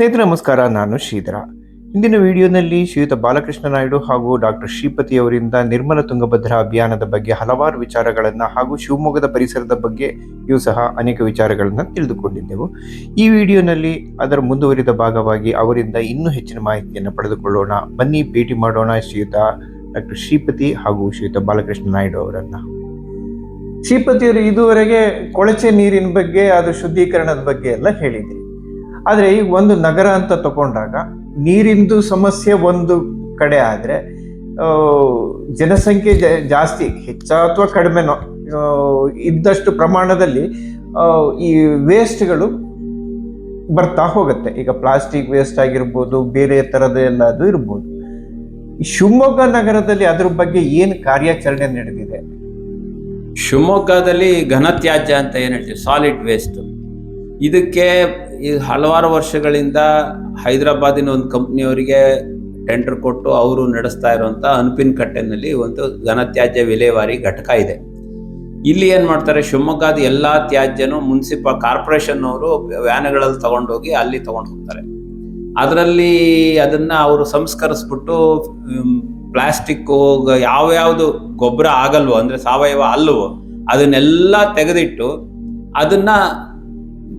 ಸ್ನೇಹಿತರೆ, ನಮಸ್ಕಾರ. ನಾನು ಶ್ರೀಧರ. ಇಂದಿನ ವಿಡಿಯೋನಲ್ಲಿ ಶ್ರೀಯುತ ಬಾಲಕೃಷ್ಣ ನಾಯ್ಡು ಹಾಗೂ ಡಾಕ್ಟರ್ ಶ್ರೀಪತಿ ಅವರಿಂದ ನಿರ್ಮಲ ತುಂಗಭದ್ರಾ ಅಭಿಯಾನದ ಬಗ್ಗೆ ಹಲವಾರು ವಿಚಾರಗಳನ್ನು ಹಾಗೂ ಶಿವಮೊಗ್ಗದ ಪರಿಸರದ ಬಗ್ಗೆಯೂ ಸಹ ಅನೇಕ ವಿಚಾರಗಳನ್ನು ತಿಳಿದುಕೊಂಡಿದ್ದೆವು. ಈ ವಿಡಿಯೋನಲ್ಲಿ ಅದರ ಮುಂದುವರಿದ ಭಾಗವಾಗಿ ಅವರಿಂದ ಇನ್ನೂ ಹೆಚ್ಚಿನ ಮಾಹಿತಿಯನ್ನು ಪಡೆದುಕೊಳ್ಳೋಣ. ಬನ್ನಿ, ಭೇಟಿ ಮಾಡೋಣ ಶ್ರೀಯುತ, ಡಾಕ್ಟರ್ ಶ್ರೀಪತಿ ಹಾಗೂ ಶ್ರೀಯುತ ಬಾಲಕೃಷ್ಣ ನಾಯ್ಡು ಅವರನ್ನು. ಶ್ರೀಪತಿಯವರು ಇದುವರೆಗೆ ಕೊಳಚೆ ನೀರಿನ ಬಗ್ಗೆ, ಅದು ಶುದ್ಧೀಕರಣದ ಬಗ್ಗೆ ಎಲ್ಲ ಹೇಳಿದ್ರಿ. ಆದರೆ ಈಗ ಒಂದು ನಗರ ಅಂತ ತಗೊಂಡಾಗ ನೀರಿಂದು ಸಮಸ್ಯೆ ಒಂದು ಕಡೆ ಆದರೆ ಜನಸಂಖ್ಯೆ ಜಾಸ್ತಿ, ಹೆಚ್ಚ ಅಥವಾ ಕಡಿಮೆನೋ ಇದ್ದಷ್ಟು ಪ್ರಮಾಣದಲ್ಲಿ ಈ ವೇಸ್ಟ್ಗಳು ಬರ್ತಾ ಹೋಗುತ್ತೆ. ಈಗ ಪ್ಲಾಸ್ಟಿಕ್ ವೇಸ್ಟ್ ಆಗಿರ್ಬೋದು, ಬೇರೆ ಥರದ ಎಲ್ಲ ಅದು ಇರ್ಬೋದು ಶಿವಮೊಗ್ಗ ನಗರದಲ್ಲಿ ಅದ್ರ ಬಗ್ಗೆ ಏನು ಕಾರ್ಯಾಚರಣೆ ನಡೆದಿದೆ? ಶಿವಮೊಗ್ಗದಲ್ಲಿ ಘನತ್ಯಾಜ್ಯ ಅಂತ ಏನು ಹೇಳ್ತೀವಿ? ಸಾಲಿಡ್ ವೇಸ್ಟ್ ಇದಕ್ಕೆ ಈ ಹಲವಾರು ವರ್ಷಗಳಿಂದ ಹೈದರಾಬಾದಿನ ಒಂದು ಕಂಪ್ನಿಯವರಿಗೆ ಟೆಂಡರ್ ಕೊಟ್ಟು ಅವರು ನಡೆಸ್ತಾ ಇರುವಂಥ ಅನುಪಿನ ಕಟ್ಟೆನಲ್ಲಿ ಒಂದು ಘನತ್ಯಾಜ್ಯ ವಿಲೇವಾರಿ ಘಟಕ ಇದೆ. ಇಲ್ಲಿ ಏನು ಮಾಡ್ತಾರೆ, ಶಿವಮೊಗ್ಗದ ಎಲ್ಲ ತ್ಯಾಜ್ಯನು ಮುನ್ಸಿಪಾಲ್ ಕಾರ್ಪೊರೇಷನ್ ಅವರು ವ್ಯಾನ್ಗಳಲ್ಲಿ ತಗೊಂಡೋಗಿ ಅಲ್ಲಿ ತಗೊಂಡು ಹೋಗ್ತಾರೆ ಅದರಲ್ಲಿ ಅದನ್ನ ಅವರು ಸಂಸ್ಕರಿಸ್ಬಿಟ್ಟು ಪ್ಲಾಸ್ಟಿಕ್ಕು ಯಾವ್ಯಾವುದು ಗೊಬ್ಬರ ಆಗಲ್ವೋ, ಅಂದ್ರೆ ಸಾವಯವ ಅಲ್ಲವೋ, ಅದನ್ನೆಲ್ಲ ತೆಗೆದಿಟ್ಟು ಅದನ್ನ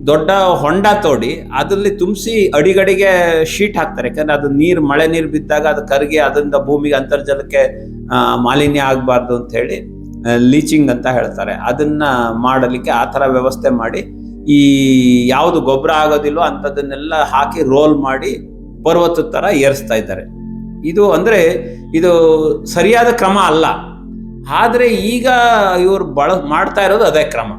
ದೊಡ್ಡ ಹೊಂಡ ತೋಡಿ ಅದರಲ್ಲಿ ತುಂಬಿಸಿ ಅಡಿಗಡಿಗೆ ಶೀಟ್ ಹಾಕ್ತಾರೆ. ಯಾಕಂದ್ರೆ ಅದು ನೀರು, ಮಳೆ ನೀರು ಬಿದ್ದಾಗ ಅದು ಕರಗಿ ಅದರಿಂದ ಭೂಮಿಗೆ ಅಂತರ್ಜಲಕ್ಕೆ ಮಾಲಿನ್ಯ ಆಗಬಾರ್ದು ಅಂತ ಹೇಳಿ ಲೀಚಿಂಗ್ ಅಂತ ಹೇಳ್ತಾರೆ. ಅದನ್ನ ಮಾಡಲಿಕ್ಕೆ ಆ ಥರ ವ್ಯವಸ್ಥೆ ಮಾಡಿ, ಈ ಯಾವುದು ಗೊಬ್ಬರ ಆಗೋದಿಲ್ವೋ ಅಂಥದ್ದನ್ನೆಲ್ಲ ಹಾಕಿ ರೋಲ್ ಮಾಡಿ ಪರ್ವತದ ಥರ ಏರಿಸ್ತಾ ಇದ್ದಾರೆ. ಇದು ಅಂದ್ರೆ ಇದು ಸರಿಯಾದ ಕ್ರಮ ಅಲ್ಲ. ಆದರೆ ಈಗ ಇವರು ಬಳ, ಮಾಡ್ತಾ ಇರೋದು ಅದೇ ಕ್ರಮ.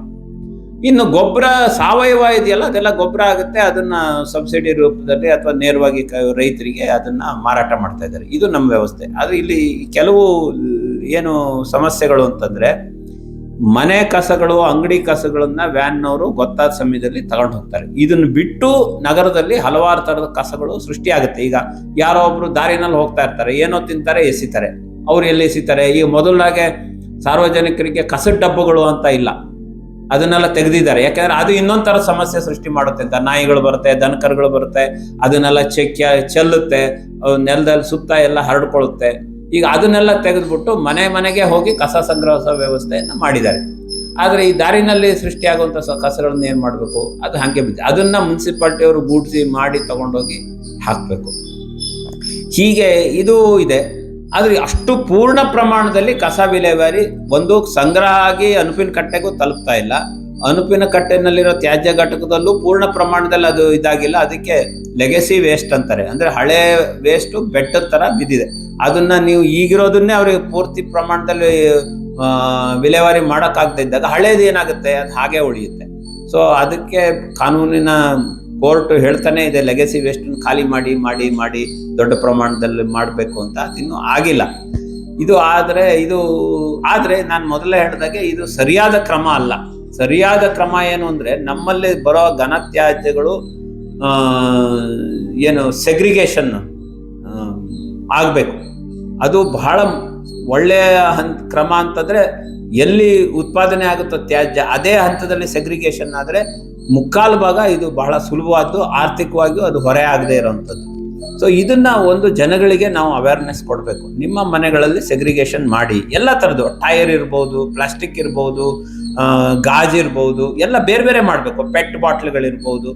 ಇನ್ನು ಗೊಬ್ಬರ ಸಾವಯವ ಇದೆಯಲ್ಲ, ಅದೆಲ್ಲ ಗೊಬ್ಬರ ಆಗುತ್ತೆ, ಅದನ್ನ ಸಬ್ಸಿಡಿ ರೂಪದಲ್ಲಿ ಅಥವಾ ನೇರವಾಗಿ ರೈತರಿಗೆ ಅದನ್ನ ಮಾರಾಟ ಮಾಡ್ತಾ ಇದ್ದಾರೆ. ಇದು ನಮ್ಮ ವ್ಯವಸ್ಥೆ. ಆದರೆ ಇಲ್ಲಿ ಕೆಲವು ಏನು ಸಮಸ್ಯೆಗಳು ಅಂತಂದ್ರೆ, ಮನೆ ಕಸಗಳು, ಅಂಗಡಿ ಕಸಗಳನ್ನು ವ್ಯಾನ್ನವರು ಗೊತ್ತಾದ ಸಮಯದಲ್ಲಿ ತಗೊಂಡು ಹೋಗ್ತಾರೆ. ಇದನ್ನು ಬಿಟ್ಟು ನಗರದಲ್ಲಿ ಹಲವಾರು ತರದ ಕಸಗಳು ಸೃಷ್ಟಿಯಾಗುತ್ತೆ ಈಗ ಯಾರೋ ಒಬ್ರು ದಾರಿನಲ್ಲಿ ಹೋಗ್ತಾ ಇರ್ತಾರೆ, ಏನೋ ತಿಂತಾರೆ, ಎಸಿತಾರೆ. ಅವ್ರು ಎಲ್ಲಿ ಎಸಿತಾರೆ? ಈಗ ಮೊದಲಾಗೆ ಸಾರ್ವಜನಿಕರಿಗೆ ಕಸದ ಡಬ್ಬಗಳು ಅಂತ ಇಲ್ಲ. ಅದನ್ನೆಲ್ಲ ತೆಗೆದಿದ್ದಾರೆ. ಯಾಕಂದ್ರೆ ಅದು ಇನ್ನೊಂದು ಥರ ಸಮಸ್ಯೆ ಸೃಷ್ಟಿ ಮಾಡುತ್ತೆ. ಅಂತ ನಾಯಿಗಳು ಬರುತ್ತೆ, ದನಕರುಗಳು ಬರುತ್ತೆ, ಅದನ್ನೆಲ್ಲ ಚೆಕ್ಕ ಚೆಲ್ಲುತ್ತೆ ನೆಲದಲ್ಲಿ ಸುತ್ತ ಎಲ್ಲ ಹರಡ್ಕೊಳ್ಳುತ್ತೆ. ಈಗ ಅದನ್ನೆಲ್ಲ ತೆಗೆದ್ಬಿಟ್ಟು ಮನೆ ಮನೆಗೆ ಹೋಗಿ ಕಸ ಸಂಗ್ರಹ ವ್ಯವಸ್ಥೆಯನ್ನು ಮಾಡಿದ್ದಾರೆ. ಆದರೆ ಈ ದಾರಿನಲ್ಲಿ ಸೃಷ್ಟಿಯಾಗುವಂಥ ಕಸಗಳನ್ನು ಕಸಗಳನ್ನ ಮಾಡಬೇಕು? ಅದು ಹಾಗೆ ಬಿದ್ದೆ, ಅದನ್ನ ಮುನ್ಸಿಪಾಲ್ಟಿ ಅವರು ಗೂಡ್ಸಿ ಮಾಡಿ ತಗೊಂಡೋಗಿ ಹಾಕಬೇಕು. ಹೀಗೆ ಇದು ಇದೆ. ಆದ್ರೆ ಅಷ್ಟು ಪೂರ್ಣ ಪ್ರಮಾಣದಲ್ಲಿ ಕಸ ವಿಲೇವಾರಿ ಒಂದು ಸಂಗ್ರಹ ಆಗಿ ಅನುಪಿನ ಕಟ್ಟೆಗೂ ತಲುಪ್ತಾ ಇಲ್ಲ. ಅನುಪಿನ ಕಟ್ಟೆನಲ್ಲಿರೋ ತ್ಯಾಜ್ಯ ಘಟಕದಲ್ಲೂ ಪೂರ್ಣ ಪ್ರಮಾಣದಲ್ಲಿ ಅದು ಇದಾಗಿಲ್ಲ. ಅದಕ್ಕೆ ಲೆಗೆಸಿ ವೇಸ್ಟ್ ಅಂತಾರೆ. ಅಂದ್ರೆ ಹಳೆ ವೇಸ್ಟ್ ಬೆಟ್ಟದ ತರ ಬಿದ್ದಿದೆ. ಅದನ್ನ ನೀವು ಈಗಿರೋದನ್ನೇ ಅವ್ರಿಗೆ ಪೂರ್ತಿ ಪ್ರಮಾಣದಲ್ಲಿ ವಿಲೇವಾರಿ ಮಾಡೋಕ್ಕಾಗದೇ ಇದ್ದಾಗ ಹಳೇದು ಏನಾಗುತ್ತೆ ಅದು ಹಾಗೆ ಉಳಿಯುತ್ತೆ. ಸೊ ಅದಕ್ಕೆ ಕಾನೂನಿನ ಕೋರ್ಟ್ ಹೇಳ್ತಾನೆ ಇದೆ ಲೆಗಸಿ ವೇಸ್ಟನ್ನು ಖಾಲಿ ಮಾಡಿ ಮಾಡಿ ಮಾಡಿ ದೊಡ್ಡ ಪ್ರಮಾಣದಲ್ಲಿ ಮಾಡಬೇಕು ಅಂತ ಅದಿನ್ನೂ ಆಗಿಲ್ಲ. ಇದು ಆದರೆ ಇದು, ಆದರೆ ನಾನು ಮೊದಲೇ ಹೇಳಿದಾಗೆ ಇದು ಸರಿಯಾದ ಕ್ರಮ ಅಲ್ಲ. ಸರಿಯಾದ ಕ್ರಮ ಏನು ಅಂದರೆ ನಮ್ಮಲ್ಲಿ ಬರೋ ಘನತ್ಯಾಜ್ಯಗಳು ಏನು ಸೆಗ್ರಿಗೇಷನ್ ಆಗಬೇಕು. ಅದು ಬಹಳ ಒಳ್ಳೆಯ ಹಂತ ಕ್ರಮ ಅಂತಂದರೆ ಎಲ್ಲಿ ಉತ್ಪಾದನೆ ಆಗುತ್ತೋ ತ್ಯಾಜ್ಯ, ಅದೇ ಹಂತದಲ್ಲಿ ಸೆಗ್ರಿಗೇಷನ್ ಆದ್ರೆ ಮುಕ್ಕಾಲು ಭಾಗ ಇದು ಬಹಳ ಸುಲಭವಾದ್ದು, ಆರ್ಥಿಕವಾಗಿಯೂ ಅದು ಹೊರೆ ಆಗದೆ ಇರೋವಂಥದ್ದು. ಸೊ ಇದನ್ನ ಒಂದು ಜನಗಳಿಗೆ ನಾವು ಅವೇರ್ನೆಸ್ ಕೊಡಬೇಕು. ನಿಮ್ಮ ಮನೆಗಳಲ್ಲಿ ಸೆಗ್ರಿಗೇಷನ್ ಮಾಡಿ. ಎಲ್ಲ ಥರದ್ದು ಟೈರ್ ಇರ್ಬೋದು ಪ್ಲಾಸ್ಟಿಕ್ ಇರ್ಬೋದು ಗಾಜ್ ಇರ್ಬೋದು, ಎಲ್ಲ ಬೇರೆ ಬೇರೆ ಮಾಡಬೇಕು. ಪೆಟ್ ಬಾಟ್ಲ್ಗಳಿರ್ಬೋದು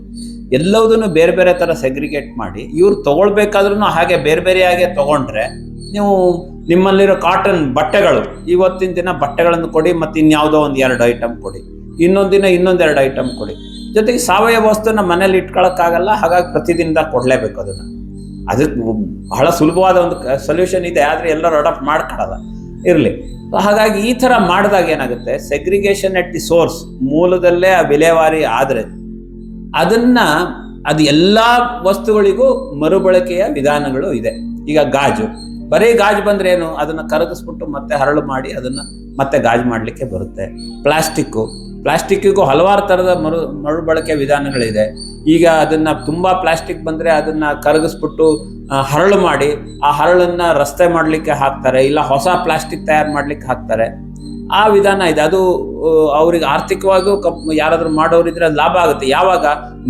ಎಲ್ಲವುದನ್ನು ಬೇರೆ ಬೇರೆ ಥರ ಸೆಗ್ರಿಗೇಟ್ ಮಾಡಿ. ಇವ್ರು ತೊಗೊಳ್ಬೇಕಾದ್ರೂ ಹಾಗೆ ಬೇರೆ ಬೇರೆಯಾಗೆ ತೊಗೊಂಡ್ರೆ, ನೀವು ನಿಮ್ಮಲ್ಲಿರೋ ಕಾಟನ್ ಬಟ್ಟೆಗಳು, ಇವತ್ತಿನ ದಿನ ಬಟ್ಟೆಗಳನ್ನು ಕೊಡಿ ಮತ್ತು ಇನ್ಯಾವುದೋ ಒಂದು ಎರಡು ಐಟಮ್ ಕೊಡಿ. ಇನ್ನೊಂದು ದಿನ ಇನ್ನೊಂದೆರಡು ಐಟಮ್ ಕೊಡಿ. ಜೊತೆಗೆ ಸಾವಯವ ವಸ್ತುನ ಮನೇಲಿ ಇಟ್ಕೊಳಕ್ಕಾಗಲ್ಲ, ಹಾಗಾಗಿ ಪ್ರತಿದಿನದ ಕೊಡಲೇಬೇಕು ಅದನ್ನು. ಅದಕ್ಕೆ ಬಹಳ ಸುಲಭವಾದ ಒಂದು ಸೊಲ್ಯೂಷನ್ ಇದೆ, ಆದರೆ ಎಲ್ಲರೂ ಅಡಾಪ್ಟ್ ಮಾಡ್ಕೊಳ್ಳಲ್ಲ ಇರಲಿ. ಹಾಗಾಗಿ ಈ ಥರ ಮಾಡಿದಾಗ ಏನಾಗುತ್ತೆ? ಸೆಗ್ರಿಗೇಷನ್ ಎಟ್ ದಿ ಸೋರ್ಸ್ ಮೂಲದಲ್ಲೇ ಆ ವಿಲೇವಾರಿ ಆದರೆ ಅದನ್ನ, ಅದು ಎಲ್ಲ ವಸ್ತುಗಳಿಗೂ ಮರುಬಳಕೆಯ ವಿಧಾನಗಳು ಇದೆ. ಈಗ ಗಾಜು. ಬರೀ ಗಾಜು ಬಂದ್ರೆ ಏನು? ಅದನ್ನ ಕರಗಿಸ್ಬಿಟ್ಟು ಮತ್ತೆ ಹರಳು ಮಾಡಿ ಅದನ್ನ ಮತ್ತೆ ಗಾಜು ಮಾಡಲಿಕ್ಕೆ ಬರುತ್ತೆ. ಪ್ಲಾಸ್ಟಿಕ್ಕು. ಪ್ಲಾಸ್ಟಿಕ್ಕಿಗೂ ಹಲವಾರು ಥರದ ಮರು ಮರುಬಳಕೆ ವಿಧಾನಗಳಿದೆ. ಈಗ ಅದನ್ನ ತುಂಬಾ ಪ್ಲಾಸ್ಟಿಕ್ ಬಂದ್ರೆ ಅದನ್ನ ಕರಗಿಸ್ಬಿಟ್ಟು ಹರಳು ಮಾಡಿ, ಆ ಹರಳನ್ನ ರಸ್ತೆ ಮಾಡಲಿಕ್ಕೆ ಹಾಕ್ತಾರೆ, ಇಲ್ಲ ಹೊಸ ಪ್ಲಾಸ್ಟಿಕ್ ತಯಾರು ಮಾಡ್ಲಿಕ್ಕೆ ಹಾಕ್ತಾರೆ. ಆ ವಿಧಾನ ಇದೆ. ಅದು ಅವ್ರಿಗೆ ಆರ್ಥಿಕವಾಗಿಯೂ ಕಪ್, ಯಾರಾದರೂ ಮಾಡೋರಿದ್ರೆ ಲಾಭ ಆಗುತ್ತೆ. ಯಾವಾಗ?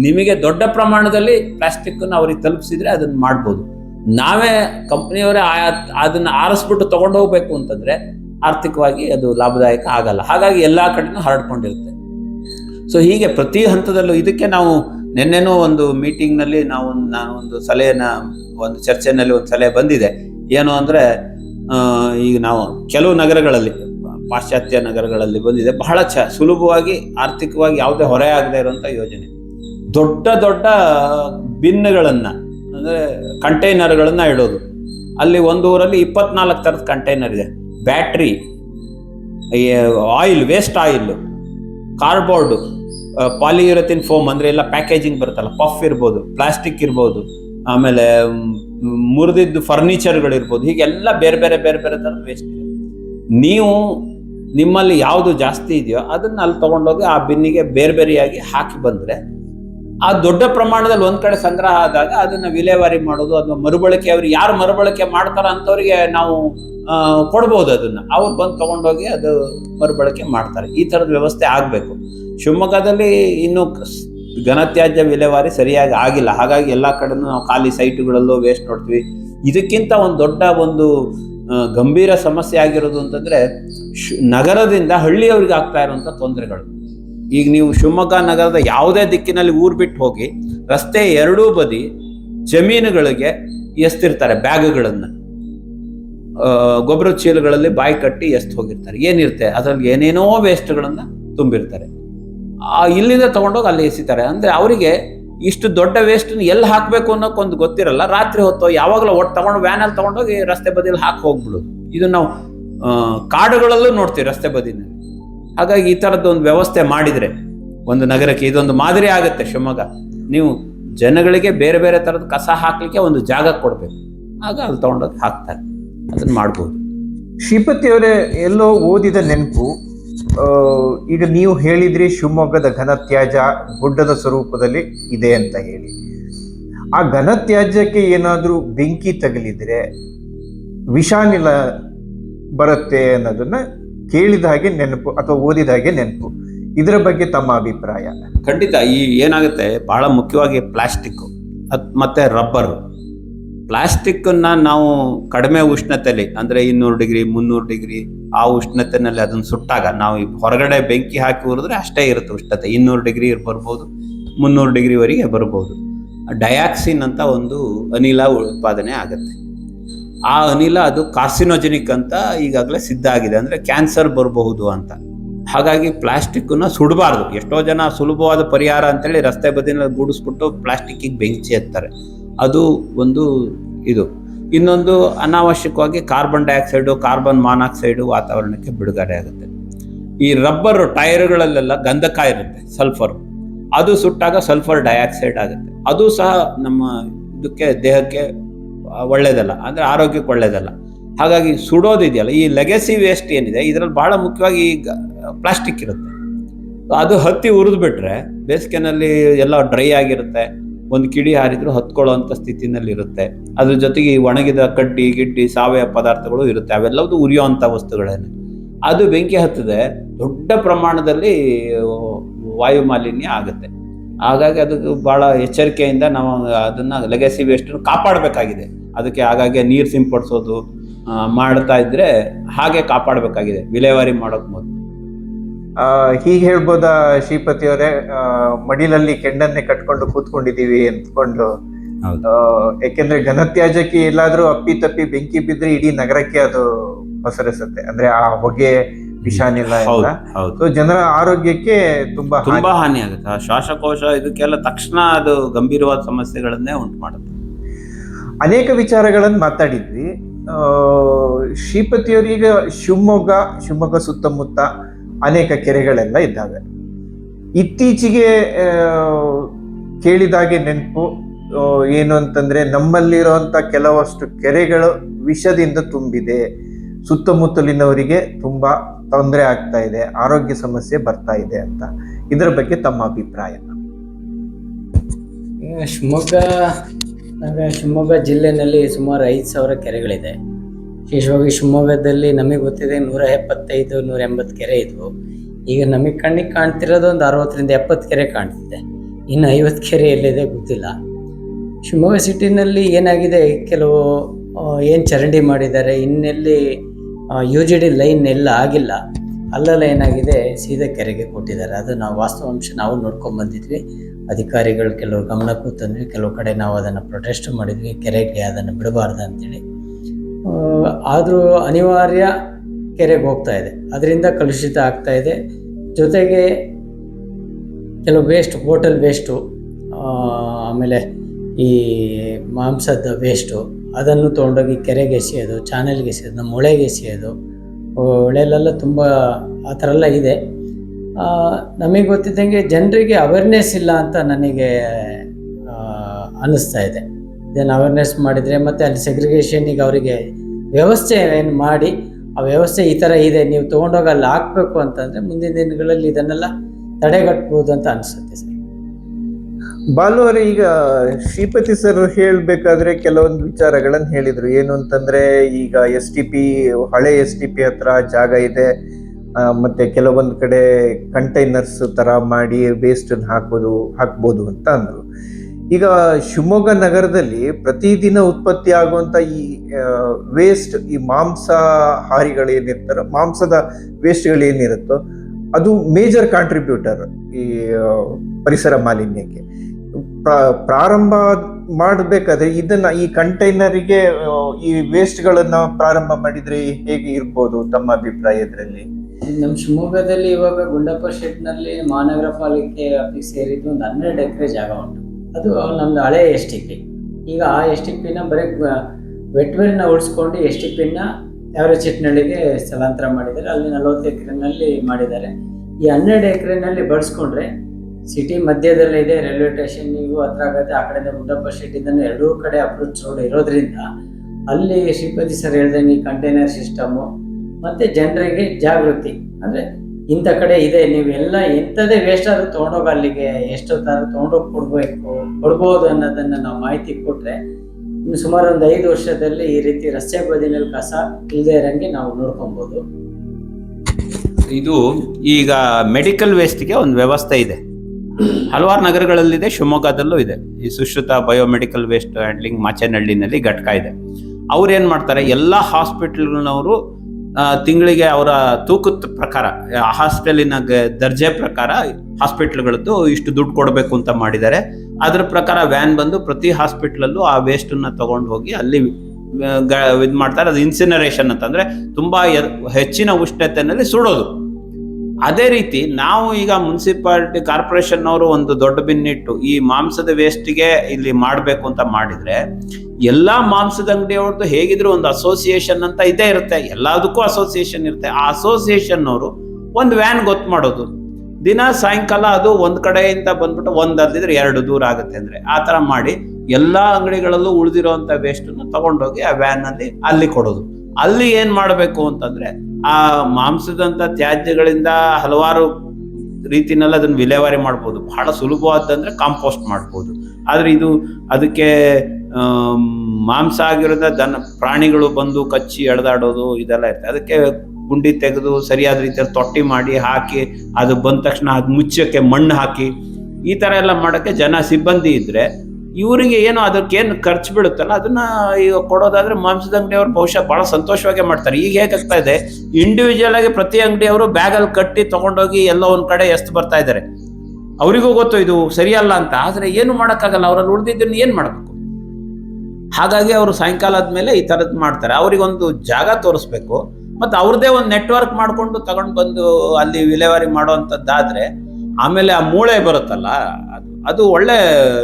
ನಿಮಗೆ ದೊಡ್ಡ ಪ್ರಮಾಣದಲ್ಲಿ ಪ್ಲಾಸ್ಟಿಕ್ ಅವ್ರಿಗೆ ತಲುಪಿಸಿದ್ರೆ ಅದನ್ನ ಮಾಡ್ಬೋದು. ನಾವೇ ಕಂಪ್ನಿಯವರೇ ಅದನ್ನ ಆರಿಸ್ಬಿಟ್ಟು ತೊಗೊಂಡು ಹೋಗ್ಬೇಕು ಅಂತಂದ್ರೆ ಆರ್ಥಿಕವಾಗಿ ಅದು ಲಾಭದಾಯಕ ಆಗಲ್ಲ. ಹಾಗಾಗಿ ಎಲ್ಲ ಕಡೆನೂ ಹರಡ್ಕೊಂಡಿರುತ್ತೆ. ಸೊ ಹೀಗೆ ಪ್ರತಿ ಹಂತದಲ್ಲೂ ಇದಕ್ಕೆ ನಾವು ನಿನ್ನೆನೂ ಒಂದು ಮೀಟಿಂಗ್ನಲ್ಲಿ ನಾವು ನಾನು ಒಂದು ಸಲಹೆನ, ಒಂದು ಚರ್ಚೆನಲ್ಲಿ ಒಂದು ಸಲಹೆ ಬಂದಿದೆ. ಏನು ಅಂದರೆ ಈಗ ನಾವು ಕೆಲವು ನಗರಗಳಲ್ಲಿ, ಪಾಶ್ಚಾತ್ಯ ನಗರಗಳಲ್ಲಿ ಬಂದಿದೆ. ಬಹಳ ಚ, ಸುಲಭವಾಗಿ, ಆರ್ಥಿಕವಾಗಿ ಯಾವುದೇ ಹೊರೆ ಆಗದೆ ಇರುವಂಥ ಯೋಜನೆ. ದೊಡ್ಡ ದೊಡ್ಡ ಬಿನ್ಗಳನ್ನು, ಅಂದರೆ ಕಂಟೈನರ್ಗಳನ್ನು ಇಡೋದು. ಅಲ್ಲಿ ಒಂದು ಊರಲ್ಲಿ ಇಪ್ಪತ್ನಾಲ್ಕು ಥರದ ಕಂಟೈನರ್ ಇದೆ. Battery oil waste oil cardboard polyurethane foam ಅಂದ್ರೆ ಎಲ್ಲ ಪ್ಯಾಕೇಜಿಂಗ್ ಬರುತ್ತಲ್ಲ ಪಫ್ ಇರ್ಬೋದು ಪ್ಲಾಸ್ಟಿಕ್ ಇರ್ಬೋದು, ಆಮೇಲೆ ಮುರಿದಿದ್ದು ಫರ್ನಿಚರ್ಗಳಿರ್ಬೋದು ಹೀಗೆಲ್ಲ ಬೇರೆ ಬೇರೆ ಬೇರೆ ಬೇರೆ ಥರದ ವೇಸ್ಟ್ ಇದೆ ನೀವು ನಿಮ್ಮಲ್ಲಿ ಯಾವುದು ಜಾಸ್ತಿ ಇದೆಯೋ ಅದನ್ನ ಅಲ್ಲಿ ತೊಗೊಂಡೋಗಿ ಆ ಬಿನ್ನಿಗೆ ಬೇರೆ ಬೇರೆಯಾಗಿ ಹಾಕಿ ಬಂದರೆ, ಆ ದೊಡ್ಡ ಪ್ರಮಾಣದಲ್ಲಿ ಒಂದು ಕಡೆ ಸಂಗ್ರಹ ಆದಾಗ ಅದನ್ನ ವಿಲೇವಾರಿ ಮಾಡೋದು ಅಥವಾ ಮರುಬಳಕೆ ಅವ್ರಿಗೆ ಯಾರು ಮರುಬಳಕೆ ಮಾಡ್ತಾರ ಅಂಥವ್ರಿಗೆ ನಾವು ಕೊಡ್ಬೋದು ಅದನ್ನ. ಅವ್ರು ಬಂದು ತಗೊಂಡೋಗಿ ಅದು ಮರುಬಳಕೆ ಮಾಡ್ತಾರೆ. ಈ ಥರದ ವ್ಯವಸ್ಥೆ ಆಗಬೇಕು. ಶಿವಮೊಗ್ಗದಲ್ಲಿ ಇನ್ನೂ ಘನತ್ಯಾಜ್ಯ ವಿಲೇವಾರಿ ಸರಿಯಾಗಿ ಆಗಿಲ್ಲ. ಹಾಗಾಗಿ ಎಲ್ಲ ಕಡೆನೂ ನಾವು ಖಾಲಿ ಸೈಟುಗಳಲ್ಲೂ ವೇಸ್ಟ್ ನೋಡ್ತೀವಿ. ಇದಕ್ಕಿಂತ ಒಂದು ದೊಡ್ಡ ಒಂದು ಗಂಭೀರ ಸಮಸ್ಯೆ ಆಗಿರೋದು ಅಂತಂದರೆ, ಶ್- ನಗರದಿಂದ ಹಳ್ಳಿಯವ್ರಿಗೆ ಆಗ್ತಾ ಇರುವಂತ ತೊಂದರೆಗಳು. ಈಗ ನೀವು ಶಿವಮೊಗ್ಗ ನಗರದ ಯಾವುದೇ ದಿಕ್ಕಿನಲ್ಲಿ ಊರು ಬಿಟ್ಟು ಹೋಗಿ, ರಸ್ತೆ ಎರಡೂ ಬದಿ ಜಮೀನುಗಳಿಗೆ ಎಸ್ತಿರ್ತಾರೆ, ಬ್ಯಾಗ್ಗಳನ್ನು. ಗೊಬ್ಬರ ಚೀಲಗಳಲ್ಲಿ ಬಾಯಿ ಕಟ್ಟಿ ಎಸ್ತ್ ಹೋಗಿರ್ತಾರೆ. ಏನಿರುತ್ತೆ? ಅದರಲ್ಲಿ ಏನೇನೋ ವೇಸ್ಟ್ಗಳನ್ನು ತುಂಬಿರ್ತಾರೆ. ಆ, ಇಲ್ಲಿಂದ ತಗೊಂಡೋಗಿ ಅಲ್ಲಿ ಎಸಿತಾರೆ. ಅಂದ್ರೆ ಅವರಿಗೆ ಇಷ್ಟು ದೊಡ್ಡ ವೇಸ್ಟ್ ಎಲ್ಲಿ ಹಾಕಬೇಕು ಅನ್ನೋಕ್ಕೊಂದು ಗೊತ್ತಿರಲ್ಲ. ರಾತ್ರಿ ಹೊತ್ತು ಯಾವಾಗಲೂ ಒಟ್ಟು ತಗೊಂಡು ವ್ಯಾನಲ್ಲಿ ತೊಗೊಂಡೋಗಿ ರಸ್ತೆ ಬದಿಯಲ್ಲಿ ಹಾಕಿ ಹೋಗ್ಬಿಡೋದು. ಇದು ನಾವು ಕಾಡುಗಳಲ್ಲೂ ನೋಡ್ತೀವಿ ರಸ್ತೆ ಬದಿನಲ್ಲಿ. ಹಾಗಾಗಿ ಈ ಥರದ್ದು ಒಂದು ವ್ಯವಸ್ಥೆ ಮಾಡಿದ್ರೆ, ಒಂದು ನಗರಕ್ಕೆ ಇದೊಂದು ಮಾದರಿ ಆಗುತ್ತೆ ಶಿವಮೊಗ್ಗ. ನೀವು ಜನಗಳಿಗೆ ಬೇರೆ ಬೇರೆ ಥರದ ಕಸ ಹಾಕಲಿಕ್ಕೆ ಒಂದು ಜಾಗ ಕೊಡಬೇಕು. ಆಗ ಅಲ್ಲಿ ತೊಗೊಂಡೋಗಿ ಹಾಕ್ತಾರೆ. ಅದನ್ನ ಮಾಡ್ಬೋದು. ಶ್ರೀಪತಿ ಅವರೇ ಎಲ್ಲೋ ಓದಿದ ನೆನಪು ಈಗ ನೀವು ಹೇಳಿದ್ರಿ ಶಿವಮೊಗ್ಗದ ಘನತ್ಯಾಜ್ಯ ಗುಡ್ಡದ ಸ್ವರೂಪದಲ್ಲಿ ಇದೆ ಅಂತ ಹೇಳಿ. ಆ ಘನತ್ಯಾಜ್ಯಕ್ಕೆ ಏನಾದರೂ ಬೆಂಕಿ ತಗಲಿದ್ರೆ ವಿಷಾನಿಲ ಬರುತ್ತೆ ಅನ್ನೋದನ್ನ ಕೇಳಿದ ಹಾಗೆ ನೆನಪು ಅಥವಾ ಓದಿದ ಹಾಗೆ ನೆನಪು. ಇದರ ಬಗ್ಗೆ ತಮ್ಮ ಅಭಿಪ್ರಾಯ? ಖಂಡಿತ ಈ ಏನಾಗುತ್ತೆ ಬಹಳ ಮುಖ್ಯವಾಗಿ ಪ್ಲಾಸ್ಟಿಕ್ ಮತ್ತೆ ರಬ್ಬರ್. ಪ್ಲಾಸ್ಟಿಕ್ಕನ್ನ ನಾವು ಕಡಿಮೆ ಉಷ್ಣತೆಯಲ್ಲಿ ಅಂದ್ರೆ ಇನ್ನೂರು ಡಿಗ್ರಿ, ಮುನ್ನೂರು ಡಿಗ್ರಿ, ಆ ಉಷ್ಣತೆಯಲ್ಲಿ ಅದನ್ನು ಸುಟ್ಟಾಗ ನಾವು ಹೊರಗಡೆ ಬೆಂಕಿ ಹಾಕಿ ಉರಿದ್ರೆ ಅಷ್ಟೇ ಇರುತ್ತೆ ಉಷ್ಣತೆ. ಇನ್ನೂರು ಡಿಗ್ರಿ ಬರ್ಬೋದು, ಮುನ್ನೂರು ಡಿಗ್ರಿವರೆಗೆ ಬರ್ಬೋದು. ಡಯಾಕ್ಸಿನ್ ಅಂತ ಒಂದು ಅನಿಲ ಉತ್ಪಾದನೆ ಆಗುತ್ತೆ. ಆ ಅನಿಲ ಅದು ಕಾರ್ಸಿನೋಜೆನಿಕ್ ಅಂತ ಈಗಾಗಲೇ ಸಿದ್ಧ ಆಗಿದೆ, ಅಂದ್ರೆ ಕ್ಯಾನ್ಸರ್ ಬರಬಹುದು ಅಂತ. ಹಾಗಾಗಿ ಪ್ಲಾಸ್ಟಿಕ್ಕನ್ನ ಸುಡಬಾರ್ದು. ಎಷ್ಟೋ ಜನ ಸುಲಭವಾದ ಪರಿಹಾರ ಅಂತೇಳಿ ರಸ್ತೆ ಬದಿನಲ್ಲಿ ಗೂಡಿಸ್ಬಿಟ್ಟು ಪ್ಲಾಸ್ಟಿಕ್ಕಿಗೆ ಬೆಂಕಿ ಎತ್ತಾರೆ. ಅದು ಒಂದು ಇದು. ಇನ್ನೊಂದು ಅನಾವಶ್ಯಕವಾಗಿ ಕಾರ್ಬನ್ ಡೈಆಕ್ಸೈಡು ಕಾರ್ಬನ್ ಮಾನಾಕ್ಸೈಡು ವಾತಾವರಣಕ್ಕೆ ಬಿಡುಗಡೆ ಆಗುತ್ತೆ. ಈ ರಬ್ಬರ್ ಟೈರ್ಗಳಲ್ಲೆಲ್ಲ ಗಂಧಕ ಇರುತ್ತೆ ಸಲ್ಫರ್ ಅದು ಸುಟ್ಟಾಗ ಸಲ್ಫರ್ ಡೈಆಕ್ಸೈಡ್ ಆಗುತ್ತೆ. ಅದು ಸಹ ನಮ್ಮ ಇದಕ್ಕೆ, ದೇಹಕ್ಕೆ ಒಳ್ಳೆಯದಲ್ಲ ಅಂದ್ರೆ ಆರೋಗ್ಯಕ್ಕೆ ಒಳ್ಳೇದಲ್ಲ. ಹಾಗಾಗಿ ಸುಡೋದಿದೆಯಲ್ಲ, ಈ ಲೆಗಸಿ ವೇಸ್ಟ್ ಏನಿದೆ, ಇದರಲ್ಲಿ ಬಹಳ ಮುಖ್ಯವಾಗಿ ಪ್ಲಾಸ್ಟಿಕ್ ಇರುತ್ತೆ. ಅದು ಹತ್ತಿ ಉರಿದು ಬಿಟ್ರೆ ಬೇಸಿಗೆನಲ್ಲಿ ಎಲ್ಲ ಡ್ರೈ ಆಗಿರುತ್ತೆ. ಒಂದು ಕಿಡಿ ಹಾರಿದ್ರು ಹತ್ಕೊಳ್ಳುವಂಥ ಸ್ಥಿತಿನಲ್ಲಿ ಇರುತ್ತೆ ಅದ್ರ ಜೊತೆಗೆ ಒಣಗಿದ ಕಡ್ಡಿ, ಗಿಡ್ಡಿ, ಸಾವಯವ ಪದಾರ್ಥಗಳು ಇರುತ್ತೆ. ಅವೆಲ್ಲವೂ ಉರಿಯುವಂಥ ವಸ್ತುಗಳೇನೆ. ಅದು ಬೆಂಕಿ ಹತ್ತದೆ, ದೊಡ್ಡ ಪ್ರಮಾಣದಲ್ಲಿ ವಾಯು ಮಾಲಿನ್ಯ ಆಗುತ್ತೆ. ಹಾಗಾಗಿ ಅದಕ್ಕೆ ಬಹಳ ಎಚ್ಚರಿಕೆಯಿಂದ ನಾವು ಅದನ್ನ ಲೆಗಸಿ ವೇಸ್ಟನ್ನು ಕಾಪಾಡಬೇಕಾಗಿದೆ. ಅದಕ್ಕೆ ಹಾಗಾಗಿ ನೀರು ಸಿಂಪಡಿಸೋದು ಮಾಡ್ತಾ ಇದ್ರೆ ಹಾಗೆ ಕಾಪಾಡಬೇಕಾಗಿದೆ. ವಿಲೇವಾರಿ ಮಾಡೋಕ್ ಮೊದಲು. ಹೀಗೆ ಹೇಳ್ಬೋದಾ ಶ್ರೀಪತಿ ಅವರೇ ಆ, ಮಡಿಲಲ್ಲಿ ಕೆಂಡನ್ನೇ ಕಟ್ಕೊಂಡು ಅಂದ್ಕೊಂಡು. ಹೌದು. ಆ, ಯಾಕೆಂದ್ರೆ ಘನತ್ಯಾಜ್ಯಕ್ಕೆ ಎಲ್ಲಾದ್ರೂ ಅಪ್ಪಿ ತಪ್ಪಿ ಬೆಂಕಿ ಬಿದ್ರೆ ಇಡೀ ನಗರಕ್ಕೆ ಅದು ಪಸರಿಸುತ್ತೆ. ಅಂದ್ರೆ ಆ ಹೊಗೆ ವಿಷಾನಿಲ್ಲ ಸೊ ಜನರ ಆರೋಗ್ಯಕ್ಕೆ ತುಂಬಾ ಹಾನಿ. ತುಂಬಾ ಹಾನಿ. ಆಗುತ್ತೆ. ಶ್ವಾಸಕೋಶ ಇದಕ್ಕೆಲ್ಲ ತಕ್ಷಣ ಅದು ಗಂಭೀರವಾದ ಸಮಸ್ಯೆಗಳನ್ನೇ ಉಂಟು ಮಾಡುತ್ತೆ ಅನೇಕ ವಿಚಾರಗಳನ್ನು ಮಾತಾಡಿದ್ವಿ. ಆ, ಶ್ರೀಪತಿಯವರು ಈಗ ಶಿವಮೊಗ್ಗ ಶಿವಮೊಗ್ಗ ಸುತ್ತಮುತ್ತ ಅನೇಕ ಕೆರೆಗಳೆಲ್ಲ ಇದ್ದಾವೆ. ಇತ್ತೀಚೆಗೆ ಕೇಳಿದಾಗೆ ನೆನಪು ಏನು ಅಂತಂದ್ರೆ ನಮ್ಮಲ್ಲಿರುವಂತ ಕೆಲವಷ್ಟು ಕೆರೆಗಳು ವಿಷದಿಂದ ತುಂಬಿದೆ. ಸುತ್ತಮುತ್ತಲಿನವರಿಗೆ ತುಂಬಾ ತೊಂದರೆ ಆಗ್ತಾ ಇದೆ, ಆರೋಗ್ಯ ಸಮಸ್ಯೆ ಬರ್ತಾ ಇದೆ ಅಂತ. ಇದರ ಬಗ್ಗೆ ತಮ್ಮ ಅಭಿಪ್ರಾಯ. ಶಿವಮೊಗ್ಗ ಶಿವಮೊಗ್ಗ ಜಿಲ್ಲೆನಲ್ಲಿ ಸುಮಾರು ಐದು ಸಾವಿರ ಕೆರೆಗಳಿದೆ. ವಿಶೇಷವಾಗಿ ಶಿವಮೊಗ್ಗದಲ್ಲಿ ನಮಗೆ ಗೊತ್ತಿದೆ ನೂರ ಎಪ್ಪತ್ತೈದು, ನೂರ ಎಂಬತ್ತು ಕೆರೆ ಇದ್ವು. ಈಗ ನಮಗೆ ಕಣ್ಣಿಗೆ ಕಾಣ್ತಿರೋದು ಒಂದು ಅರವತ್ತರಿಂದ ಎಪ್ಪತ್ತು ಕೆರೆ ಕಾಣ್ತಿದೆ. ಇನ್ನು ಐವತ್ತು ಕೆರೆ ಎಲ್ಲಿದೆ ಗೊತ್ತಿಲ್ಲ. ಶಿವಮೊಗ್ಗ ಸಿಟಿನಲ್ಲಿ ಏನಾಗಿದೆ? ಕೆಲವು ಏನು ಚರಂಡಿ ಮಾಡಿದ್ದಾರೆ? ಇನ್ನೆಲ್ಲಿ ಯು ಜಿ ಡಿ ಲೈನ್ ಎಲ್ಲ ಆಗಿಲ್ಲ. ಅಲ್ಲೆಲ್ಲ ಏನಾಗಿದೆ? ಸೀದಾ ಕೆರೆಗೆ ಕೊಟ್ಟಿದ್ದಾರೆ. ಅದು ನಾವು ವಾಸ್ತವಾಂಶ ನಾವು ನೋಡ್ಕೊಂಡು ಬಂದಿದ್ವಿ. ಅಧಿಕಾರಿಗಳು ಕೆಲವರು ಗಮನಕ್ಕೂ ತಂದ್ವಿ. ಕೆಲವು ಕಡೆ ನಾವು ಅದನ್ನು ಪ್ರೊಟೆಸ್ಟ್ ಮಾಡಿದ್ವಿ. ಕೆರೆಗೆ ಅದನ್ನು ಬಿಡಬಾರ್ದು ಅಂತೇಳಿ. ಆದರೂ ಅನಿವಾರ್ಯ ಕೆರೆಗೆ ಹೋಗ್ತಾ ಇದೆ. ಅದರಿಂದ ಕಲುಷಿತ ಆಗ್ತಾ ಇದೆ. ಜೊತೆಗೆ ಕೆಲವು ವೇಸ್ಟ್ ಹೋಟೆಲ್ ವೇಸ್ಟು ಆಮೇಲೆ ಈ ಮಾಂಸದ ವೇಸ್ಟು ಅದನ್ನು ತೊಗೊಂಡೋಗಿ ಕೆರೆಗೆ ಎಸೆಯೋದು ಚಾನಲ್ಗೆ ಎಸೆಯೋದು, ನಮ್ಮ ಎಸೆಯೋದು ಹೊಳೆಲೆಲ್ಲ ತುಂಬ ಆ ಥರ ಎಲ್ಲ ಇದೆ. ನಮಗೆ ಗೊತ್ತಿದ್ದಂಗೆ ಜನರಿಗೆ ಅವೇರ್ನೆಸ್ ಇಲ್ಲ ಅಂತ ನನಗೆ ಅನ್ನಿಸ್ತಾ ಇದೆ. ಇದನ್ನು ಅವೇರ್ನೆಸ್ ಮಾಡಿದರೆ ಮತ್ತು ಅಲ್ಲಿ ಸೆಗ್ರಿಗೇಷನಿಗೆ ಅವರಿಗೆ ವ್ಯವಸ್ಥೆ ಏನು ಮಾಡಿ, ಆ ವ್ಯವಸ್ಥೆ ಈ ಥರ ಇದೆ, ನೀವು ತೊಗೊಂಡೋಗಿ ಅಲ್ಲಿ ಹಾಕಬೇಕು ಅಂತಂದರೆ ಮುಂದಿನ ದಿನಗಳಲ್ಲಿ ಇದನ್ನೆಲ್ಲ ತಡೆಗಟ್ಬೋದು ಅಂತ ಅನಿಸುತ್ತೆ ಸರ್. ಬಾಲು ಅವರು, ಈಗ ಶ್ರೀಪತಿ ಸರ್ ಹೇಳಬೇಕಾದ್ರೆ ಕೆಲವೊಂದು ವಿಚಾರಗಳನ್ನು ಹೇಳಿದರು. ಏನು ಅಂತಂದರೆ ಈಗ ಎಸ್ ಟಿ ಪಿ ಹಳೆ ಎಸ್ ಟಿ ಪಿ ಹತ್ರ ಜಾಗ ಇದೆ. ಮತ್ತು ಕೆಲವೊಂದು ಕಡೆ ಕಂಟೈನರ್ಸ್ ಥರ ಮಾಡಿ ವೇಸ್ಟನ್ನು ಹಾಕೋದು, ಹಾಕ್ಬೋದು ಅಂತ ಅಂದ್ರು. ಈಗ ಶಿವಮೊಗ್ಗ ನಗರದಲ್ಲಿ ಪ್ರತಿದಿನ ಉತ್ಪತ್ತಿ ಆಗುವಂಥ ಈ ವೇಸ್ಟ್ ಈ ಮಾಂಸಾಹಾರಿಗಳೇನಿರ್ತಾರೋ ಮಾಂಸದ ವೇಸ್ಟ್ಗಳೇನಿರುತ್ತೋ ಅದು ಮೇಜರ್ ಕಾಂಟ್ರಿಬ್ಯೂಟರ್ ಈ ಪರಿಸರ ಮಾಲಿನ್ಯಕ್ಕೆ. ಪ್ರ- ಪ್ರಾರಂಭ ಮಾಡಬೇಕಾದ್ರೆ ಇದನ್ನ ಈ ಕಂಟೈನರಿಗೆ ಈ ವೇಸ್ಟ್ಗಳನ್ನು ಪ್ರಾರಂಭ ಮಾಡಿದ್ರೆ ಹೇಗೆ ಇರ್ಬೋದು ತಮ್ಮ ಅಭಿಪ್ರಾಯ ಇದರಲ್ಲಿ ನಮ್ಮ ಶಿವಮೊಗ್ಗದಲ್ಲಿ ಇವಾಗ ಗುಂಡಪ್ಪ ಶೆಟ್ನಲ್ಲಿ ಮಹಾನಗರ ಪಾಲಿಕೆ ಆಫೀಸ್ ಸೇರಿದ್ದು ಒಂದು ಹನ್ನೆರಡು ಎಕರೆ ಜಾಗ ಉಂಟು. ಅದು ನಮ್ದು ಹಳೆ ಎಸ್ ಟಿ ಪಿ ಈಗ ಆ ಎಸ್ ಟಿ ಪಿನ ಬರೀ ವೆಟ್ವೇರ್ನ ಉಳಿಸ್ಕೊಂಡು ಎಸ್ ಟಿ ಪಿನ ಯಾವ ಚಿಟ್ನಳ್ಳಿಗೆ ಸ್ಥಳಾಂತರ ಮಾಡಿದ್ದಾರೆ. ಅಲ್ಲಿ ನಲವತ್ತು ಎಕರೆನಲ್ಲಿ ಮಾಡಿದ್ದಾರೆ. ಈ ಹನ್ನೆರಡು ಎಕರೆನಲ್ಲಿ ಬಳಸ್ಕೊಂಡ್ರೆ ಸಿಟಿ ಮಧ್ಯದಲ್ಲೇ ಇದೆ ರೈಲ್ವೆ ಸ್ಟೇಷನ್ ನೀವು ಹತ್ರ ಆಗುತ್ತೆ. ಆ ಕಡೆಯಿಂದ ಗುಡ್ಡಪ್ಪ ಶೆಟ್ಟಿಂದ ಎರಡೂ ಕಡೆ ಅಪ್ರೋಚ್ ರೋಡ್ ಇರೋದ್ರಿಂದ ಅಲ್ಲಿ ಶ್ರೀಪತಿ ಸರ್ ಹೇಳ್ದಂಗೆ ಕಂಟೈನರ್ ಸಿಸ್ಟಮು ಮತ್ತು ಜನರಿಗೆ ಜಾಗೃತಿ. ಅಂದ್ರೆ ಇಂಥ ಕಡೆ ಇದೆ, ನೀವೆಲ್ಲ ಎಂಥದೇ ವೇಸ್ಟ್ ಆದ್ರೂ ತೊಗೊಂಡೋಗಿ ಅಲ್ಲಿಗೆ, ಎಷ್ಟೊತ್ತಾದ್ರೂ ತೊಗೊಂಡೋಗಿ ಕೊಡಬೇಕು, ಕೊಡ್ಬೋದು ಅನ್ನೋದನ್ನ ನಾವು ಮಾಹಿತಿ ಕೊಟ್ಟರೆ ಸುಮಾರು ಒಂದು ಐದು ವರ್ಷದಲ್ಲಿ ಈ ರೀತಿ ರಸ್ತೆ ಬದಿನಲ್ಲಿ ಕಸ ಇಲ್ಲದೆ ಇರಂಗೆ ನಾವು ನೋಡ್ಕೊಬೋದು. ಇದು ಈಗ ಮೆಡಿಕಲ್ ವೇಸ್ಟ್ಗೆ ಒಂದು ವ್ಯವಸ್ಥೆ ಇದೆ. ಹಲವಾರು ನಗರಗಳಲ್ಲಿದೆ, ಶಿವಮೊಗ್ಗದಲ್ಲೂ ಇದೆ. ಈ ಸುಶ್ರುತ ಬಯೋಮೆಡಿಕಲ್ ವೇಸ್ಟ್ ಹ್ಯಾಂಡ್ಲಿಂಗ್ ಮಾಚೇನಹಳ್ಳಿನಲ್ಲಿ ಘಟಕ ಇದೆ. ಅವ್ರು ಏನು ಮಾಡ್ತಾರೆ, ಎಲ್ಲ ಹಾಸ್ಪಿಟಲ್ನವರು ತಿಂಗಳಿಗೆ ಅವರ ತೂಕದ ಪ್ರಕಾರ ಹಾಸ್ಟೆಲಿನ ದರ್ಜೆ ಪ್ರಕಾರ ಹಾಸ್ಪಿಟ್ಲ್ಗಳದ್ದು ಇಷ್ಟು ದುಡ್ಡು ಕೊಡಬೇಕು ಅಂತ ಮಾಡಿದ್ದಾರೆ. ಅದ್ರ ಪ್ರಕಾರ ವ್ಯಾನ್ ಬಂದು ಪ್ರತಿ ಹಾಸ್ಪಿಟ್ಲಲ್ಲೂ ಆ ವೇಸ್ಟನ್ನ ತಗೊಂಡು ಹೋಗಿ ಅಲ್ಲಿ ಇದು ಮಾಡ್ತಾರೆ. ಅದು ಇನ್ಸಿನರೇಷನ್ ಅಂತಂದ್ರೆ ತುಂಬಾ ಹೆಚ್ಚಿನ ಉಷ್ಣತೆಯಲ್ಲಿ ಸುಡೋದು. ಅದೇ ರೀತಿ ನಾವು ಈಗ ಮುನ್ಸಿಪಾಲಿಟಿ ಕಾರ್ಪೊರೇಷನ್ ಅವರು ಒಂದು ದೊಡ್ಡ ಬಿನ್ನಿಟ್ಟು ಈ ಮಾಂಸದ ವೇಸ್ಟ್ಗೆ ಇಲ್ಲಿ ಮಾಡಬೇಕು ಅಂತ ಮಾಡಿದ್ರೆ ಎಲ್ಲಾ ಮಾಂಸದ ಅಂಗಡಿಯವ್ರದ್ದು ಹೇಗಿದ್ರು ಒಂದು ಅಸೋಸಿಯೇಷನ್ ಅಂತ ಇದೇ ಇರುತ್ತೆ. ಎಲ್ಲದಕ್ಕೂ ಅಸೋಸಿಯೇಷನ್ ಇರುತ್ತೆ. ಆ ಅಸೋಸಿಯೇಷನ್ ಅವರು ಒಂದು ವ್ಯಾನ್ ಗೊತ್ತು ಮಾಡೋದು. ದಿನ ಸಾಯಂಕಾಲ ಅದು ಒಂದು ಕಡೆಯಿಂದ ಬಂದ್ಬಿಟ್ಟು ಒಂದ್ ಅಲ್ಲಿದ್ರೆ ಎರಡು ದೂರ ಆಗುತ್ತೆ ಅಂದ್ರೆ ಆ ಥರ ಮಾಡಿ ಎಲ್ಲಾ ಅಂಗಡಿಗಳಲ್ಲೂ ಉಳಿದಿರುವಂತ ವೇಸ್ಟ್ ತಗೊಂಡೋಗಿ ಆ ವ್ಯಾನ್ ಅಲ್ಲಿ ಅಲ್ಲಿ ಕೊಡೋದು. ಅಲ್ಲಿ ಏನು ಮಾಡಬೇಕು ಅಂತಂದ್ರೆ ಆ ಮಾಂಸದಂತ ತ್ಯಾಜ್ಯಗಳಿಂದ ಹಲವಾರು ರೀತಿನಲ್ಲಿ ಅದನ್ನ ವಿಲೇವಾರಿ ಮಾಡ್ಬೋದು. ಬಹಳ ಸುಲಭವಾದಂದ್ರೆ ಕಾಂಪೋಸ್ಟ್ ಮಾಡ್ಬೋದು. ಆದರೆ ಇದು ಅದಕ್ಕೆ ಮಾಂಸ ಆಗಿರೋದ ದನ, ಪ್ರಾಣಿಗಳು ಬಂದು ಕಚ್ಚಿ ಎಳೆದಾಡೋದು ಇದೆಲ್ಲ ಇರ್ತದೆ. ಅದಕ್ಕೆ ಗುಂಡಿ ತೆಗೆದು ಸರಿಯಾದ ರೀತಿಯಲ್ಲಿ ತೊಟ್ಟಿ ಮಾಡಿ ಹಾಕಿ, ಅದು ಬಂದ ತಕ್ಷಣ ಅದು ಮುಚ್ಚಕ್ಕೆ ಮಣ್ಣು ಹಾಕಿ, ಈ ಥರ ಎಲ್ಲ ಮಾಡೋಕ್ಕೆ ಜನ ಸಿಬ್ಬಂದಿ ಇದ್ರೆ ಇವರಿಗೆ ಏನು ಅದಕ್ಕೇನು ಖರ್ಚು ಬೀಳುತ್ತಲ್ಲ, ಅದನ್ನ ಈಗ ಕೊಡೋದಾದ್ರೆ ಮಾಂಸದ ಅಂಗಡಿಯವರು ಬಹುಶಃ ಬಹಳ ಸಂತೋಷವಾಗೇ ಮಾಡ್ತಾರೆ. ಈಗ ಹೇಗಾಗ್ತಾ ಇದೆ ಇಂಡಿವಿಜುವಲ್ ಆಗಿ ಪ್ರತಿ ಅಂಗಡಿಯವರು ಬ್ಯಾಗಲ್ಲಿ ಕಟ್ಟಿ ತಗೊಂಡೋಗಿ ಎಲ್ಲ ಒಂದ್ ಕಡೆ ಎಸ್ತು ಬರ್ತಾ ಇದ್ದಾರೆ ಅವರಿಗೂ ಗೊತ್ತು ಇದು ಸರಿಯಲ್ಲ ಅಂತ, ಆದ್ರೆ ಏನು ಮಾಡೋಕ್ಕಾಗಲ್ಲ, ಅವರಲ್ಲಿ ಉಳಿದಿದ್ದನ್ನು ಏನು ಮಾಡಬೇಕು? ಹಾಗಾಗಿ ಅವರು ಸಾಯಂಕಾಲ ಆದ್ಮೇಲೆ ಈ ಥರದ್ದು ಮಾಡ್ತಾರೆ. ಅವರಿಗೊಂದು ಜಾಗ ತೋರಿಸ್ಬೇಕು. ಮತ್ತೆ ಅವ್ರದ್ದೇ ಒಂದು ನೆಟ್ವರ್ಕ್ ಮಾಡ್ಕೊಂಡು ತಗೊಂಡು ಬಂದು ಅಲ್ಲಿ ವಿಲೇವಾರಿ ಮಾಡುವಂಥದ್ದಾದ್ರೆ ಆಮೇಲೆ ಆ ಮೂಳೆ ಬರುತ್ತಲ್ಲ, ಅದು ಅದು ಒಳ್ಳೆ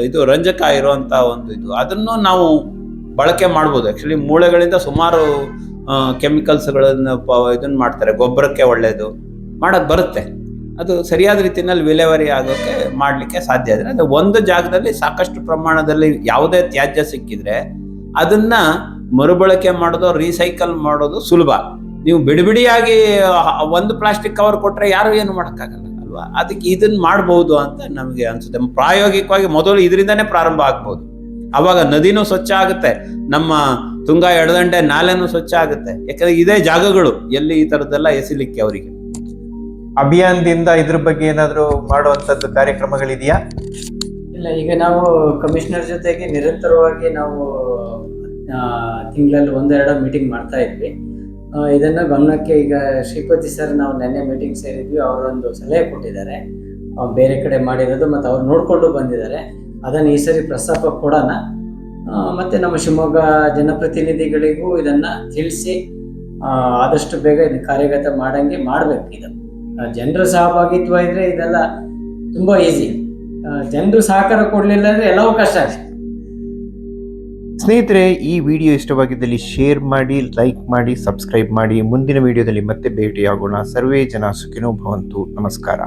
ಇದು ರಂಜಕ ಇರುವಂತ ಒಂದು ಇದು. ಅದನ್ನು ನಾವು ಬಳಕೆ ಮಾಡ್ಬೋದು. ಆಕ್ಚುಲಿ ಮೂಳೆಗಳಿಂದ ಸುಮಾರು ಕೆಮಿಕಲ್ಸ್ಗಳನ್ನ ಇದನ್ನ ಮಾಡ್ತಾರೆ. ಗೊಬ್ಬರಕ್ಕೆ ಒಳ್ಳೆಯದು ಮಾಡಕ್ ಬರುತ್ತೆ. ಅದು ಸರಿಯಾದ ರೀತಿಯಲ್ಲಿ ವಿಲೇವಾರಿ ಆಗೋಕೆ ಮಾಡ್ಲಿಕ್ಕೆ ಸಾಧ್ಯ ಆದರೆ ಅದು ಒಂದು ಜಾಗದಲ್ಲಿ ಸಾಕಷ್ಟು ಪ್ರಮಾಣದಲ್ಲಿ ಯಾವುದೇ ತ್ಯಾಜ್ಯ ಸಿಕ್ಕಿದ್ರೆ ಅದನ್ನ ಮರುಬಳಕೆ ಮಾಡೋದು, ರೀಸೈಕಲ್ ಮಾಡೋದು ಸುಲಭ. ನೀವು ಬಿಡಿಬಿಡಿಯಾಗಿ ಒಂದು ಪ್ಲಾಸ್ಟಿಕ್ ಕವರ್ ಕೊಟ್ಟರೆ ಯಾರು ಏನು ಮಾಡೋಕ್ಕಾಗಲ್ಲ. ಅಲ್ವಾ? ಅದಕ್ಕೆ ಇದನ್ನ ಮಾಡಬಹುದು ಅಂತ ನಮಗೆ ಅನ್ಸುತ್ತೆ. ಪ್ರಾಯೋಗಿಕವಾಗಿ ಮೊದಲು ಇದರಿಂದನೇ ಪ್ರಾರಂಭ ಆಗ್ಬೋದು. ಅವಾಗ ನದಿನೂ ಸ್ವಚ್ಛ ಆಗುತ್ತೆ ನಮ್ಮ ತುಂಗಾ ಎಡದಂಡೆ ನಾಲೆನೂ ಸ್ವಚ್ಛ ಆಗುತ್ತೆ. ಯಾಕಂದ್ರೆ ಇದೇ ಜಾಗಗಳು ಎಲ್ಲಿ ಈ ತರದ್ದೆಲ್ಲ ಎಸಿಲಿಕ್ಕೆ ಅವರಿಗೆ. ಅಭಿಯಾನದಿಂದ ಇದ್ರ ಬಗ್ಗೆ ಏನಾದರೂ ಮಾಡುವಂತದ್ದು ಕಾರ್ಯಕ್ರಮಗಳಿದೆಯಾ? ಇಲ್ಲ ಈಗ ನಾವು ಕಮಿಷನರ್ ಜೊತೆಗೆ ನಿರಂತರವಾಗಿ ನಾವು ತಿಂಗಳಲ್ಲಿ ಒಂದೆರಡು ಮೀಟಿಂಗ್ ಮಾಡ್ತಾ ಇದ್ವಿ. ಇದನ್ನ ಗಮನಕ್ಕೆ ಈಗ ಶ್ರೀಪತಿ ಸರ್ ನಾವು ನಿನ್ನೆ ಮೀಟಿಂಗ್ ಸೇರಿದ್ವಿ, ಅವರೊಂದು ಸಲಹೆ ಕೊಟ್ಟಿದ್ದಾರೆ. ಬೇರೆ ಕಡೆ ಮಾಡಿರೋದು ಮತ್ತು ಅವ್ರು ನೋಡಿಕೊಂಡು ಬಂದಿದ್ದಾರೆ. ಅದನ್ನು ಈ ಸರಿ ಪ್ರಸ್ತಾಪ ಕೊಡೋಣ. ಮತ್ತು ನಮ್ಮ ಶಿವಮೊಗ್ಗ ಜನಪ್ರತಿನಿಧಿಗಳಿಗೂ ಇದನ್ನು ತಿಳಿಸಿ ಆದಷ್ಟು ಬೇಗ ಇದನ್ನ ಕಾರ್ಯಗತ ಮಾಡಂಗೆ ಮಾಡಬೇಕು ಇದು. ಜನರ ಸಹಭಾಗಿತ್ವ ಇದ್ದರೆ ಇದೆಲ್ಲ ತುಂಬ ಈಸಿ ಜನರು ಸಹಕಾರ ಕೊಡಲಿಲ್ಲ ಅಂದರೆ ಎಲ್ಲವೂ ಕಷ್ಟ ಆಗುತ್ತೆ ಸ್ನೇಹಿತರೆ, ಈ ವಿಡಿಯೋ ಇಷ್ಟವಾಗಿದ್ದಲ್ಲಿ ಶೇರ್ ಮಾಡಿ ಲೈಕ್ ಮಾಡಿ ಸಬ್ಸ್ಕ್ರೈಬ್ ಮಾಡಿ. ಮುಂದಿನ ವಿಡಿಯೋದಲ್ಲಿ ಮತ್ತೆ ಭೇಟಿಯಾಗೋಣ. ಸರ್ವೇ ಜನ ಸುಖಿನೋ ಭವಂತು. ನಮಸ್ಕಾರ.